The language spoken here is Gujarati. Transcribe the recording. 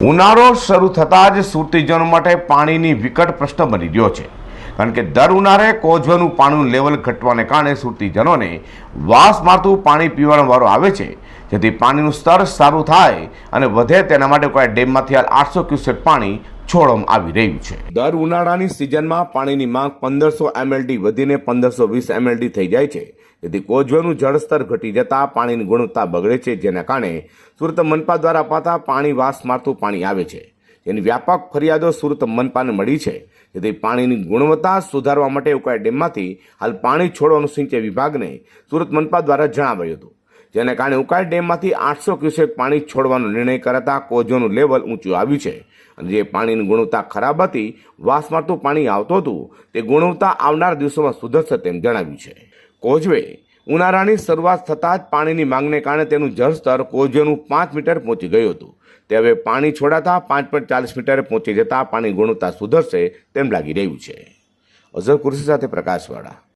ઉનાળો શરૂ થતાં જ સુરતીજનો માટે પાણીની વિકટ પ્રશ્ન બની રહ્યો છે. કારણ કે દર ઉનાળે કોઝવેનું પાણીનું લેવલ ઘટવાને કારણે સુરતીજનોને વાસ મારતું પાણી પીવાનો વારો આવે છે. જેથી પાણીનું સ્તર સારું થાય અને વધે તેના માટે કોઈ ડેમમાંથી હાલ આઠસો ક્યુસેક પાણી છોડવામાં આવી રહ્યું છે. દર ઉનાળાની સિઝનમાં પાણીની માંગ પંદરસો એમએલડી વધીને પંદરસો વીસ એમએલડી થઈ જાય છે. જેથી કોઝવેનું જળસ્તર ઘટી જતાં પાણીની ગુણવત્તા બગડે છે, જેના કારણે સુરત મનપા દ્વારા અપાતા પાણી વાસ મારતું પાણી આવે છે. જેની વ્યાપક ફરિયાદો સુરત મનપાને મળી છે. જેથી પાણીની ગુણવત્તા સુધારવા માટે ઉકાઈ ડેમમાંથી હાલ પાણી છોડવાનું સિંચાઈ વિભાગને સુરત મનપા દ્વારા જણાવાયું હતું. જેને કારણે ઉકાઈ ડેમમાંથી આઠસો ક્યુસેક પાણી છોડવાનો નિર્ણય કરાતા કોઝોનું લેવલ ઊંચું આવ્યું છે. અને જે પાણીની ગુણવત્તા ખરાબ હતી વાસ મારતું પાણી આવતું હતું, તે ગુણવત્તા આવનાર દિવસોમાં સુધરશે તેમ જણાવ્યું છે. કોઝવે ઉનાળાની શરૂઆત થતાં જ પાણીની માંગને કારણે તેનું જળસ્તર કોઝવેનું પાંચ મીટર પહોંચી ગયું હતું. તે હવે પાણી છોડાતા પાંચ પોઈન્ટ ચાલીસ મીટરે પહોંચી જતાં પાણી ગુણવત્તા સુધરશે તેમ લાગી રહ્યું છે. અઝર કુર્સી સાથે પ્રકાશવાળા.